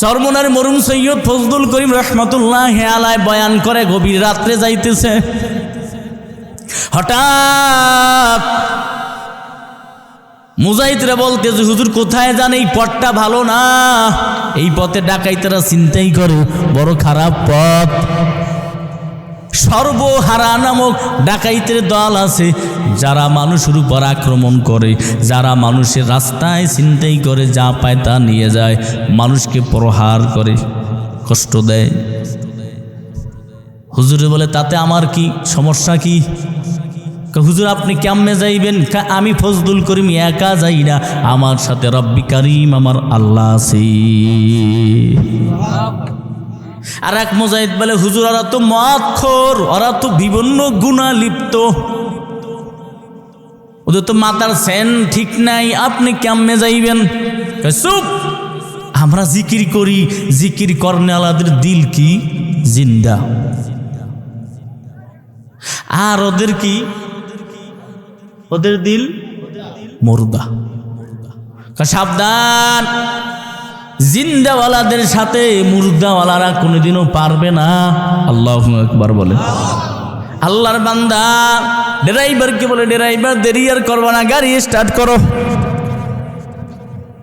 সরমনার মরুম সৈয়দ ফজদুল করিম রহমতুল্লাহ হেয়ালায় বয়ান করে, গভীর রাত্রে যাইতেছে। হঠাৎ মুজাহিদরা বলতে যে হুজুর, কোথায় যান? এই পথটা ভালো না। এই পথে ডাকাইতেরা চিন্তাই করে, বড় খারাপ পথ। সর্বহারা নামক ডাকাইতের দল আছে। যারা মানুষের উপর আক্রমণ করে, যারা মানুষের রাস্তায় চিন্তাই করে, যা পায় তা নিয়ে যায়, মানুষকে প্রহার করে, কষ্ট দেয়। হুজুরে বলে, তাতে আমার কি সমস্যা কি? হুজুর, আপনি কেমনে যাইবেন? আমি ফজলুল করিম একা যাই না, আমার সাথে রব্বি করিম আমার আল্লাহ আছে। আর এক মোজাহিদ বলে, হুজুর, ওরা তো মদখোর ওরা তো বিভিন্ন গুণা লিপ্ত। ওদের তো মাতার সেন ঠিক নাই, আপনি কেমনে যাইবেন? আমরা জিকির করি, জিকির করনে আলাদের দিল কি? জিন্দা। আর ওদের কি? ওদের দিল মুর্দা। সাবধান জিন্দাওয়ালাদের সাথে মুর্দাওয়ালারা কোনোদিনও পারবে না। আল্লাহ একবার বলে। আল্লাহর বান্দা, ড্রাইভারকে বলে, ড্রাইভার, দেরি আর করব না, গাড়ি স্টার্ট করো।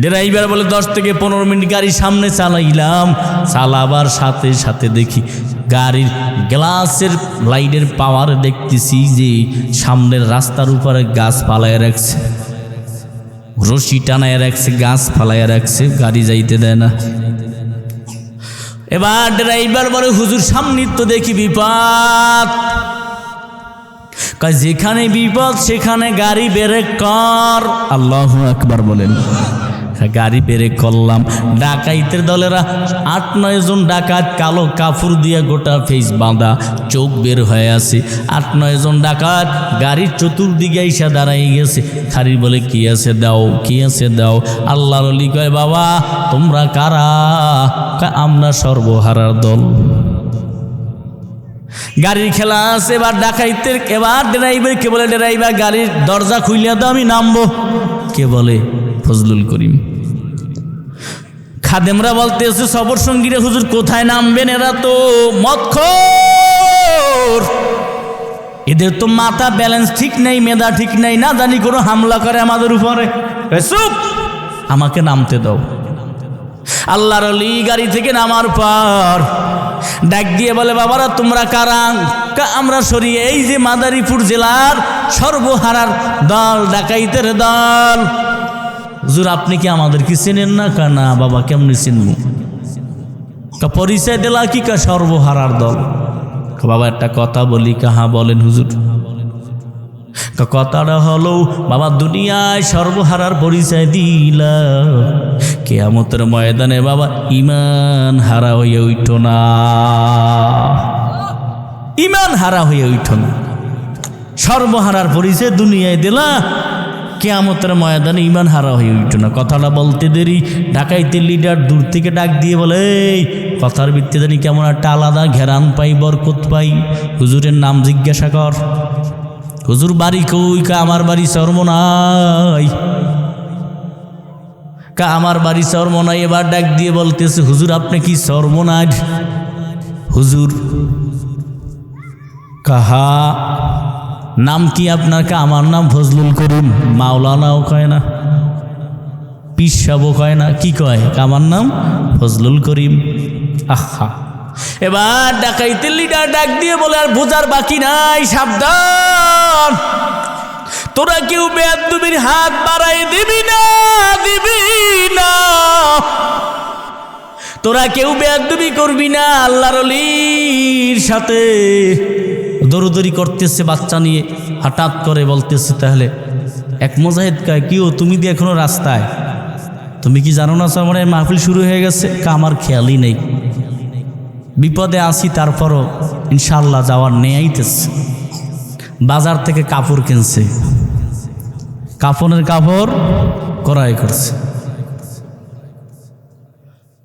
ড্রাইভার বলে, দশ থেকে পনেরো মিনিট গাড়ি সামনে চালাইলাম। চালাবার সাথে সাথে দেখি গাড়ির গ্লাসের লাইটের পাওয়ার দেখতেছি যে সামনের রাস্তার উপরে গাছ পালায় রাখছে। রশি টানায় রাখছে, গাছ ফালাইয়া রাখছে, গাড়ি যাইতে দেয় না। এবার ড্রাইভার বলে, হুজুর সামনে তো দেখি বিপদ। যেখানে বিপদ, সেখানে গাড়ি বেড়ে কর। আল্লাহ একবার বলেন। গাড়ি বেড়ে করলাম। ডাকাইতের দলেরা আট, নয় জন ডাকাত কালো কাপড় দিয়ে গোটা ফেস বাঁধা, চোখ বের হয়ে আছে। আট, নয় জন ডাকাত গাড়ির চতুর্দিকে এসে দাঁড়াই গেছে। খারি বলে, কি আছে দাও, কি আছে দাও? আল্লাহর অলি কয়, বাবা, তোমরা কারা? আমরা সর্বহারার দল। গাড়ির খেলা আছে, এবার ডাকাইতে এবার ড্রাইভার কে বলে, ড্রাইভার, গাড়ির দরজা খুইলে তো আমি নামবো। কে বলে, ফজলুল করিম। খাদেমরা বলতেছে, সবর সঙ্গীরা হুজুর কোথায় নামবেন এরা তো মৎখর। এদের তো মাথা ব্যালেন্স ঠিক নেই, মেধা ঠিক নেই, না জানি কোনো হামলা করে আমাদের উপরে। আমাকে নামতে দাও। আল্লাহর অলি গাড়ি থেকে নামার পর ডাক দিয়ে বলে, বাবারা, তোমরা কারা? আমরা সরিয়ে এই যে মাদারীপুর জেলার সর্বহারার দল, ডাকাইতের দল। হুজুর, আপনি কি আমাদের কি চেনেন না? কা, না, বাবা, কেমনি চিনব? কা, পরিচয় দিলা কি? কা, সর্বহারার দল। বাবা, একটা কথা বলি কাহা বলেন হুজুর। কথাটা হলো, বাবা, দুনিয়ায় সর্বহারার পরিচয় দিলা। কেয়ামতের ময়দানে, বাবা, ইমান হারা হয়ে উঠো না। ইমান হারা হয়ে উঠো না। সর্বহারার পরিচয় দুনিয়ায় দিলা। কেয়ামতের ময়দানে ইমান হারা হয়ে উঠো না। কথাটা বলতে দেরি। ডাকাইতে লিডার দূর থেকে ডাক দিয়ে বলে "এই, কথার ভিত্তিতে জানি কেমন একটা আলাদা ঘেরান পাই বরকত পাই। হুজুরের নাম জিজ্ঞাসা কর। হুজুর বাড়ি কই? কা আমার বাড়ি চর্মনাই কা আমার বাড়ি চর্মনাই এবার ডাক দিয়ে বলতেছে হুজুর আপনি কি চর্মনাই হুজুর কাহা? নাম কি আপনাকে? আমার নাম ফজলুল করিম। মাওলানাও কয় না। পিসাবও কয় না। কি কয়? আমার নাম ফজলুল করিম। আহা। এবার ডাকাইতে লিডার ডাক দিয়ে বলে, আর বোঝার বাকি নাই, সাবধান। তোরা কেউ বেদুবির হাত বাড়াই দিবি না দিবি না। তোরা কেউ বেদুবি করবি না, আল্লাহর সাথে। দৌড়দৌড়ি করতেছে বাচ্চা নিয়ে, হঠাৎ করে বলতেছে, তাহলে এক মোজাহিদ কয়, কিও, তুমি দিয়ে এখনও রাস্তায়? তুমি কি জানো না আমার মাহফিল শুরু হয়ে গেছে? কা, আমার খেয়ালই নেই। বিপদে আসি তারপরও ইনশাল্লাহ যাওয়ার নেয়াইতেছে বাজার থেকে কাপড় কিনছে। কাপড়ের কাপড় ক্রয় করছে।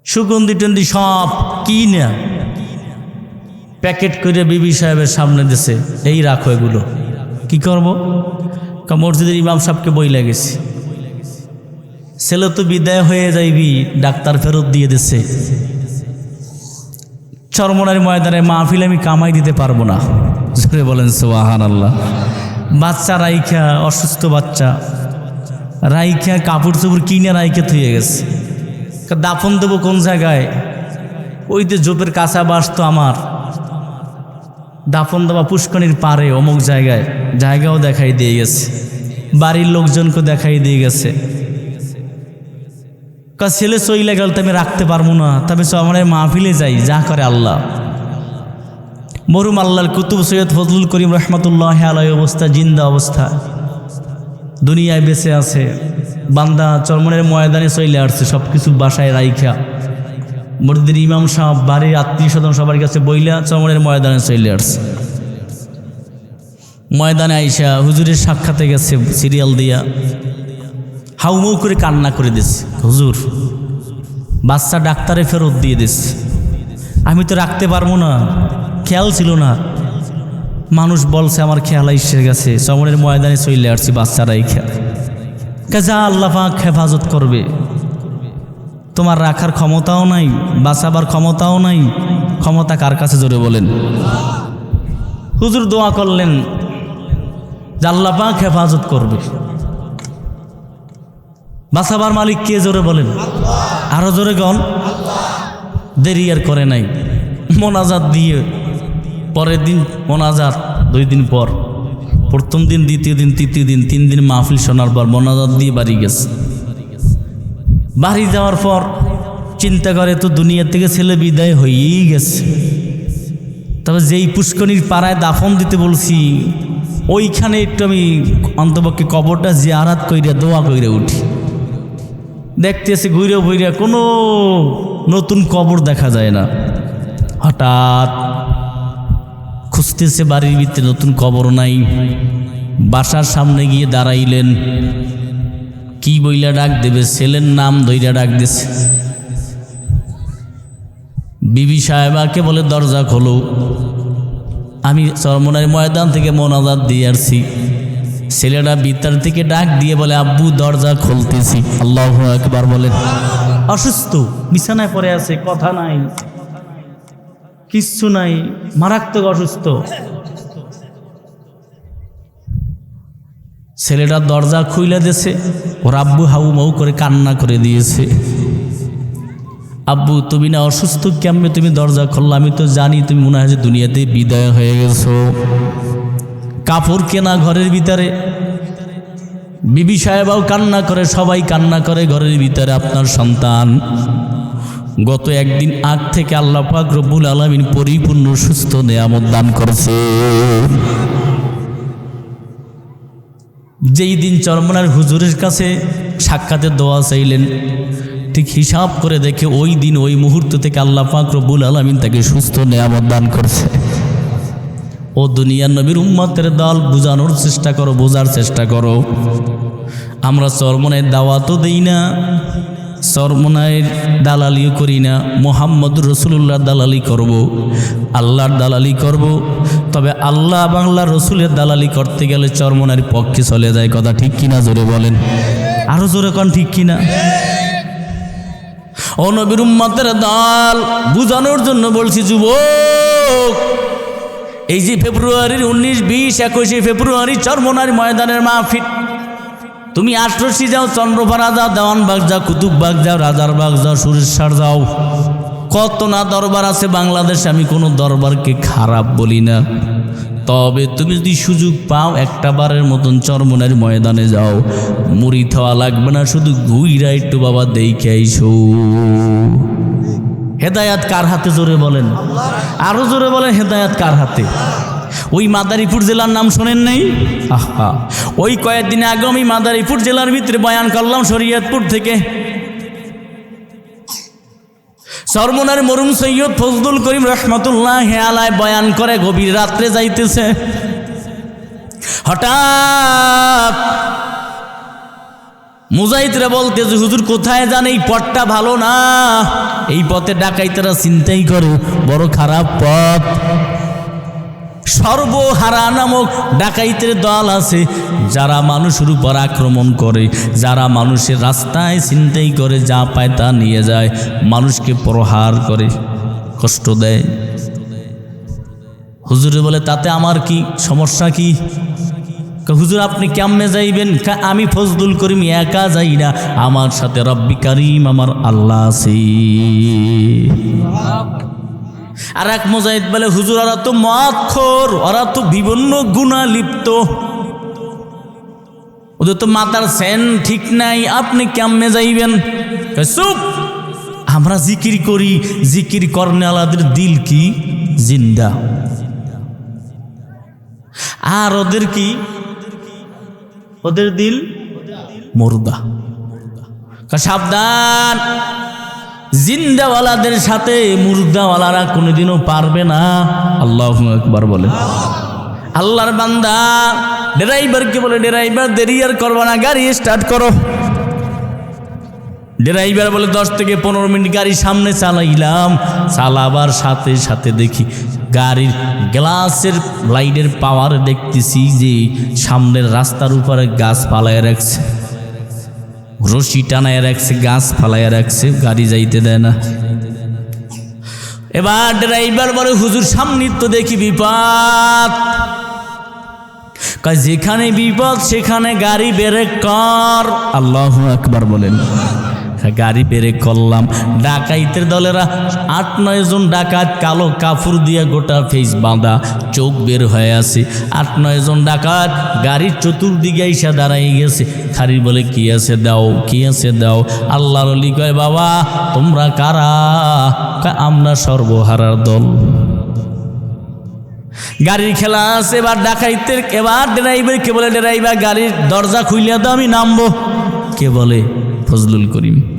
সুগন্ধি টন্দি সব কি না প্যাকেট করে বিবি সাহেবের সামনে দেশে এই রাখো এগুলো। কি করব? কা মসজিদের ইমাম সাহেবকে বই লেগেছি ছেলে তো বিদায় হয়ে যাইবি, ডাক্তার ফেরত দিয়ে দিচ্ছে চরমনার ময়দানে মাহফিল আমি কামাই দিতে পারব না। জোরে বলেন সোহান আল্লাহ বাচ্চা রাইখা, অসুস্থ বাচ্চা। রাইখা কাপড় চোপড় কিনে রাইখা থুয়ে গেছে। দাফন দেবো কোন জায়গায়? ওই যে জোপের কাঁচা বাস তো আমার। দাফন দেওয়া পুষ্কনির পারে অমুক জায়গায়, জায়গাও দেখাই দিয়ে গেছে। বাড়ির লোকজনকে দেখাই দিয়ে গেছে। ছেলে চইলে গেল তো আমি রাখতে পারব না, তবে সব আমার মাহফিলে যাই, যা করে আল্লাহ। মরুম আল্লাহর কুতুব সৈয়দ ফজলুল করিম রহমতুল্লাহ আলাই অবস্থা, জিন্দা অবস্থা। দুনিয়ায় বেঁচে আছে, বান্দা চরমনের ময়দানে চলে আসছে সব কিছু বাসায় রাইখা। মসজিদের ইমাম সাহেব, বাড়ির আত্মীয় স্বজন সবার কাছে বইলা চরমনের ময়দানে চলে আসছে। ময়দানে আইসা হুজুরের সাক্ষাতে গেছে সিরিয়াল দিয়া। হাউমাউ করে কান্না করে দিচ্ছে হুজুর, বাচ্চা ডাক্তারে ফেরত দিয়ে দিচ্ছে আমি তো রাখতে পারব না, খেয়াল ছিল না। মানুষ বলছে, আমার খেয়াল এসে গেছে সমরের ময়দানে চলে আসছি বাচ্চারাই খেয়াল। যা আল্লাহ হেফাজত করবে। তোমার রাখার ক্ষমতাও নাই, বাঁচাবার ক্ষমতাও নাই। ক্ষমতা কার কাছে? জোরে বলেন। হুজুর দোয়া করলেন, যে আল্লাহ পাক হেফাজত করবে। বাঁচাবার মালিক কে? জোরে বলেন। আরও জোরে গন দেরি আর করে নাই। মোনাজাত দিয়ে পরের দিন, মোনাজাত দুই দিন পর। প্রথম দিন, দ্বিতীয় দিন, তৃতীয় দিন, তিন দিন মাহফিল শোনার পর মোনাজাত দিয়ে বাড়ি গেছে। বাড়ি যাওয়ার পর চিন্তা করে, তো দুনিয়া থেকে ছেলে বিদায় হয়েই গেছে। তবে যেই পুষ্কনির পাড়ায় দাফন দিতে বলছি, ওইখানে একটু আমি অন্তপক্ষে কবরটা যে জিয়ারাত কইরা, দোয়া কইরা উঠি। দেখতেছি ঘুরে ঘুরে কোনো নতুন কবর দেখা যায় না। হঠাৎ খুঁজতেছে বাড়ির ভিতরে নতুন কবর নাই। বাসার সামনে গিয়ে দাঁড়াইলেন। কি বইলা ডাক দেবে? ছেলের নাম ধইরা ডাক দিছে। বিবি সাহেবাকে বলে, দরজা খোলো। আমি চরমনার ময়দান থেকে মোনাজাত দিয়ে আসছি। ছেলেটা ভিতর থেকে ডাক দিয়ে বলে, আব্বু, দরজা খুলতেছি। আল্লাহ একবার বলেন। অসুস্থ, বিছানায় পড়ে আছে, কথা নাই, কিচ্ছু নাই, মারাত্মক অসুস্থ। ছেলেটা দরজা খুইলে দিয়েছে। ওর আব্বু হাউ মাউ করে কান্না করে দিয়েছে। আব্বু, তুমি না অসুস্থ? কেমনে তুমি দরজা খুললো? আমি তো জানি তুমি মনে হয় যে দুনিয়াতে বিদায় হয়ে গেছো। কাপড় কেনা ঘরের ভিতরে। বিবি সাহেবাও কান্না করে, সবাই কান্না করে ঘরের ভিতরে আপনার সন্তান। গত একদিন আগ থেকে আল্লাহ পাক রব্বুল আলমিন পরিপূর্ণ সুস্থ নেয়ামত দান করেছে। যেই দিন চরমনার হুজুরের কাছে সাক্ষাতে দোয়া চাইলেন, ঠিক হিসাব করে দেখে ওই দিন ওই মুহূর্ত থেকে আল্লাহ পাক রব্বুল আলমিন তাকে সুস্থ নেয়ামত দান করছে। ও দুনিয়ার নবীর উম্মতের দল, বোঝানোর চেষ্টা করো, বোঝার চেষ্টা করো। আমরা চরমনের দাওয়া তো দিই না। চরমনায়ের দালালিও করি না মোহাম্মদ রসুল্লাহ দালালি করব। আল্লাহর দালালি করব। তবে আল্লাহ বাংলা রসুলের দালালি করতে গেলে চরমনার পক্ষে চলে যায়, কথা ঠিক কিনা জোরে বলেন আরও জোরে কন ঠিক কিনা ও নবীর উম্মতের দল, বুঝানোর জন্য বলছি, যুবক, এই যে ফেব্রুয়ারির উনিশ, বিশ, একুশে ফেব্রুয়ারি চরমনার ময়দানের মাহফিল তুমি আটরশি যাও চন্দ্রপাড়া যাও, দেওয়ানবাগ যাও, কুতুববাগ যাও, রাজারবাগ যাও, সুরেশ্বর যাও। কত না দরবার আছে বাংলাদেশে, আমি কোনো দরবারকে খারাপ বলি না। তবে তুমি যদি সুযোগ পাও, একটা বারের মতন চরমনের ময়দানে যাও। মুড়ি থাওয়া লাগবে না, শুধু ঘুইরা একটু বাবা দেখে আইসো। হেদায়াত কার হাতে জোরে বলেন? আরও জোরে বলেন হেদায়াত কার হাতে? ওই মাদারীপুর জেলার নাম শোনেন নাই? আহা ওই কয়েকদিন আগে আমি মাদারীপুর জেলার ভিতরে বয়ান করলাম শরীয়তপুর থেকে। সরমনার মরুম সৈয়দ ফজলুল করিম রহমতুল্লাহ হেয়ালায় বয়ান করে, গভীর রাত্রে যাইতেছে। হঠাৎ মুজাহিদরা বলতে, যে হুজুর কোথায় যান, এই পথটা ভালো না। এই পথে ডাকাইতেরা চিন্তাই করে, বড় খারাপ পথ। সর্বহারা নামক ডাকাইতের দল আছে, যারা মানুষের উপর আক্রমণ করে, যারা মানুষের রাস্তায় চিন্তাই করে, যা পায় তা নিয়ে যায়, মানুষকে প্রহার করে, কষ্ট দেয়। হুজুরে বলে, তাতে আমার কি সমস্যা কি? হুজুর, আপনি কেমনে যাইবেন? আমি ফজদুল করিম একা যাই না, আমার সাথে রব্বি কারিম আমার আল্লাহ আছে। আর এক মোজাহিদ বলে, হুজুর, ওরা তো মদখোর ওরা তো বিভিন্ন গুণা লিপ্ত। ওদের তো মাতার সেন ঠিক নাই, আপনি কেমনে যাইবেন? চুপ, আমরা জিকির করি। জিকির করনেওয়ালাদের দিল কি? জিন্দা। আর ওদের কি? ওদের দিল মুর্দা। সাবধান। জিন্দাওয়ালাদের সাথে মুর্দাওয়ালারা কোনোদিনও পারবে না। আল্লাহ একবার বলে। আল্লাহর বান্দা, ড্রাইভারকে বলে, ড্রাইভার, দেরি আর করব না, গাড়ি স্টার্ট করো। ড্রাইভার বলে, দশ থেকে পনেরো মিনিট গাড়ি সামনে চালাইলাম। চালাবার সাথে সাথে দেখি গাড়ির গ্লাসের লাইটের পাওয়ার দেখতেছি যে সামনের রাস্তার উপরে গাছ পালায় রাখছে। রশি টানায় রাখছে, গাছ ফালাইয়া রাখছে, গাড়ি যাইতে দেয় না। এবার ড্রাইভার বলে, হুজুর, সামনে তো দেখি বিপদ। যেখানে বিপদ, সেখানে গাড়ি বেড়ে কর। আল্লাহ একবার বলেন। গাড়ি বেড়ে করলাম। ডাকাইতের দলেরা আট, নয় জন ডাকাত কালো কাপড় দিয়ে গোটা ফেস বাঁধা, চোখ বের হয়ে আছে। আট, নয় জন ডাকাত গাড়ির চতুর্দিকে এসে দাঁড়াই গেছে। খারি বলে, কি আছে দাও, কি আছে দাও? আল্লাহর অলি কয়, বাবা, তোমরা কারা? আমরা সর্বহারার দল। গাড়ির খেলা আছে, এবার ডাকাইতে এবার ড্রাইভার, কে বলে, ড্রাইভার, গাড়ির দরজা খুইলে তো আমি নামবো। কে বলে, ফজলুল করিম।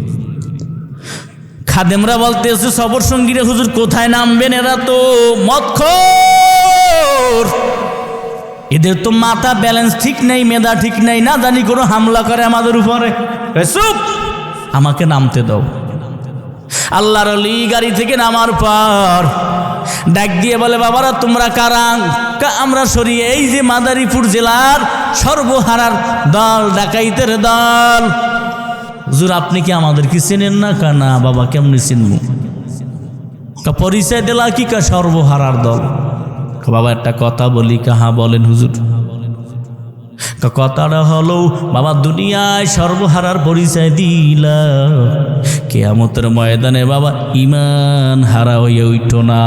খাদেমরা বলতে এসে সবর সঙ্গীরা হুজুর কোথায় নামবেন এরা তো মদখোর। এদের তো মাথা ব্যালেন্স ঠিক নেই, মেধা ঠিক নেই, না জানি কোনো হামলা করে আমাদের উপরে। আমাকে নামতে দাও। আল্লাহর অলি গাড়ি থেকে নামার পর ডাক দিয়ে বলে, বাবারা, তোমরা কারাং? আমরা সরি এই যে মাদারীপুর জেলার সর্বহারার দল, ডাকাইতের দল। হুজুর, আপনি কি আমাদের কি চেনেন না? কা না, বাবা, কেমনি চিনবো? কা পরিচয় দিলা কি? কা সর্বহারার দল? বাবা, একটা কথা বলি কাহা বলেন হুজুর। কথাটা হলো, বাবা, দুনিয়ায় সর্বহারার পরিচয় দিলা। কেয়ামতের ময়দানে বাবা ইমান হারা হয়ে উঠ না।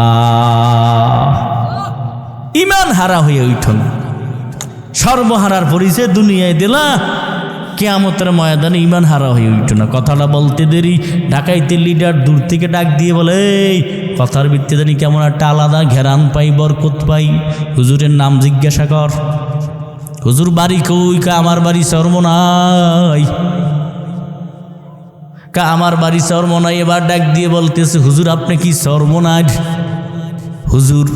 ইমান হারা হয়ে উঠ না। সর্বহারার পরিচয় দুনিয়ায় দিলা। কেয়ামতের ময়দানে ইমান হারা হয়ে উঠো না। কথাটা বলতে দেরি। ডাকাইতে লিডার দূর থেকে ডাক দিয়ে বলে "এই, কথার ভিত্তিতে জানি কেমন একটা আলাদা ঘেরান পাই বরকত পাই। হুজুরের নাম জিজ্ঞাসা কর। হুজুর বাড়ি কই? কা আমার বাড়ি চর্মনাই কা আমার বাড়ি চর্মনাই এবার ডাক দিয়ে বলতেছে হুজুর আপনি কি চর্মনাই হুজুর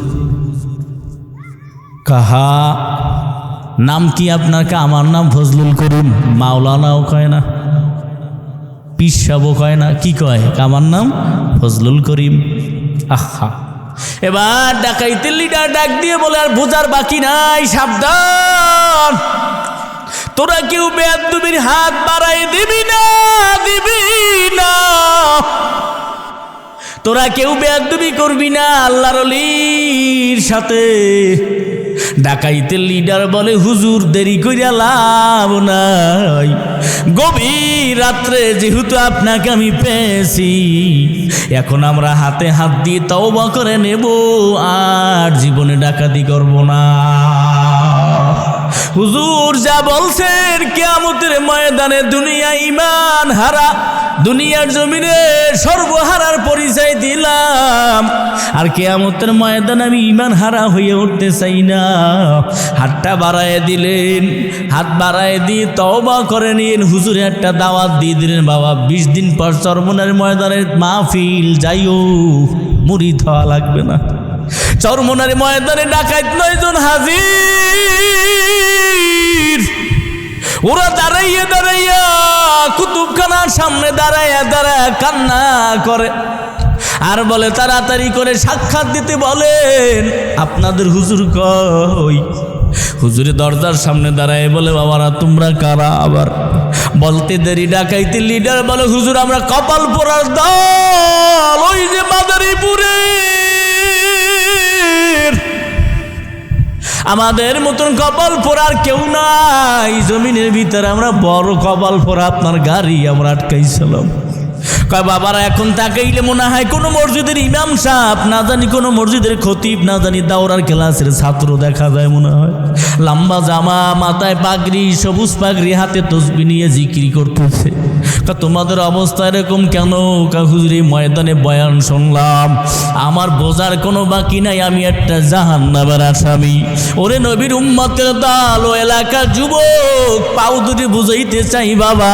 কাহা? নাম কি আপনার কা আমার নাম ফজলুল করিম। মাওলানাও কয় না। পিসাবও কয় না। কি কয়? আমার নাম ফজলুল করিম। আহা। এবার ডাকাইতে লিডার ডাক দিয়ে বলে, আর বোঝার বাকি নাই, সাবধান। তোরা কেউ বেদুবির হাত বাড়াই দিবি না দিবি না। তোরা কেউ বেদবি করবি না, আল্লাহর সাথে। ডাকাইতে লিডার বলে, হুজুর দেরি করিয়া লাভ নাই। গভীর রাত্রে যেহেতু আপনাকে আমি পেয়েছি, এখন আমরা হাতে হাত দিয়ে তওবা করে নেব, আর জীবনে ডাকাতি করব না। হুজুর যা বলছেন কেয়ামতের ময়দানে দুনিয়া ইমান হারা, দুনিয়ার জমিনে সর্বহারার পরিচয় দিলাম। আর কেয়ামতের ময়দান আমি ইমান হারা হয়ে উঠতে চাই না। হাতটা বাড়ায় দিলেন, হাত বাড়ায় দিয়ে তওবা করে নিন। হুজুরে একটা দাওয়াত দিয়ে দিলেন, বাবা, বিশ দিন পর চরমনের ময়দানের মাহফিল যাইও, মুড়ি ধোয়া লাগবে না। চরমনার ময়দানে ডাকাইত নয়জন হাজির। ওরা দাঁড়াইয়া দাঁড়াইয়া কুতুবখানার সামনে দাঁড়াইয়া দাঁড়ায় কান্না করে। আর বলে, তাড়াতাড়ি করে সাক্ষাৎ দিতে বলেন, আপনাদের হুজুর কই? হুজুরে দরজার সামনে দাঁড়ায় বলে, বাবারা, তোমরা কারা আবার? বলতে দেরি, ডাকাইতে লিডার বলে, হুজুর, আমরা কপাল পোড়ার দল, ওই যে মাদারীপুরে আমাদের মতন কপাল পোড়ার কেউ নাই। জমিনের ভিতরে আমরা বড় কপাল পোড়া আপনার গাড়ি আমরা আটকাইছিলাম। কয়, বাবারা, এখন তাকাইলে মনে হয় কোনো মসজিদের ইমাম সাহেব, না জানি কোনো মসজিদের খতিব, না জানি দাওরার ক্লাসের ছাত্র দেখা যায় মনে হয়। লম্বা জামা, মাথায় পাগড়ি, সবুজ পাগড়ি, হাতে তসবি নিয়ে জিক্রি করতেছে। কা তোমাদের অবস্থা এরকম কেন? কা হুজুরি ময়দানে বয়ান শুনলাম। আমার বোঝার কোনো বাকি নাই, আমি একটা জাহান নামের আসামি। ওরে নবীর উম্মতের দল ও এলাকার যুবক, পাও দুটি বুঝাইতে চাই বাবা,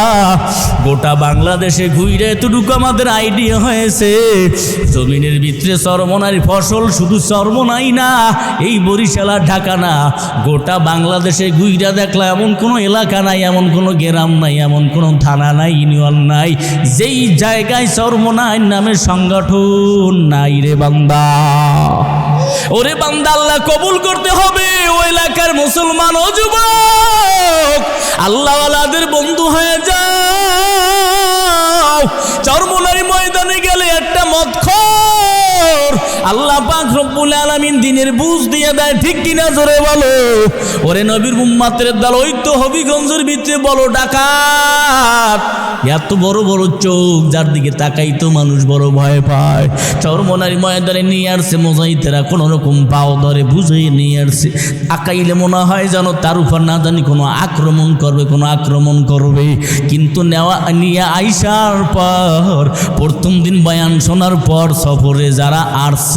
গোটা বাংলাদেশে ঘুরে এতটুকু আমাদের আইডিয়া হয়েছে। জমিনের ভিতরে সর্বনারী ফসল শুধু সর্বনাই না, এই বরিশালা ঢাকা না। গোটা বাংলাদেশে গুইরা দেখলা এমন কোনো এলাকা নাই, এমন কোনো গ্রাম নাই, এমন কোনো থানা নাই ইউনিয়ন নাই। যেই জায়গায় সর্বনাই নামে সংগঠন নাই রে বান্দা। ওরে বান্দা, আল্লাহ কবুল করতে হবে, ও এলাকার মুসলমান ও যুবক। আল্লাহওয়ালাদের বন্ধু হয়ে যাও চরমোনারি ময়দানে আল্লাহ পাক রব্বুল আলামিন দিনের বুঝ দিয়ে দেয়, ঠিক কিনা জোরে বলো? ওরে নবীর উম্মাতের দল, ওই তো হবিগঞ্জের ভিতরে বলো, ডাকাত। এত বড় বড় চোখ, যার দিকে তাকাই তো মানুষ বড় ভয় পায়। চরমনারি ময়দানে নিয়ে আসছে মোজাইতেরা কোনো রকম পাও ধরে বুঝিয়ে নিয়ে আসছে। আকাইলে মনে হয় যেন তার উপর না জানি কোনো আক্রমণ করবে, কোনো আক্রমণ করবে। কিন্তু নেওয়া, নিয়ে আইসার পর, প্রথম দিন বয়ান শোনার পর সফরে যারা আসছে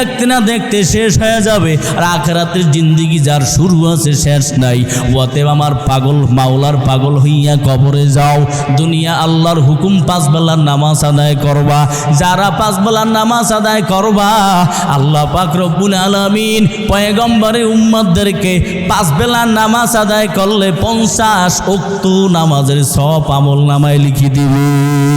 দেখতে না দেখতে শেষ হয়ে যাবে। আর আখরাতের জিন্দিগি যার শুরু আছে, শেষ নাই। ওয়াতে আমার পাগল, মাওলার পাগল হইয়া কবরে যাও। দুনিয়া আল্লাহর হুকুম পাঁচ বেলার নামাজ আদায় করবা। যারা পাঁচ বেলার নামাজ আদায় করবা, আল্লাহ পাক রব্বুল আলামিন পয়গম্বরের উম্মতদেরকে পাঁচ বেলার নামাজ আদায় করলে পঞ্চাশ উক্ত নামাজের সব আমল নামায় লিখে দিবে।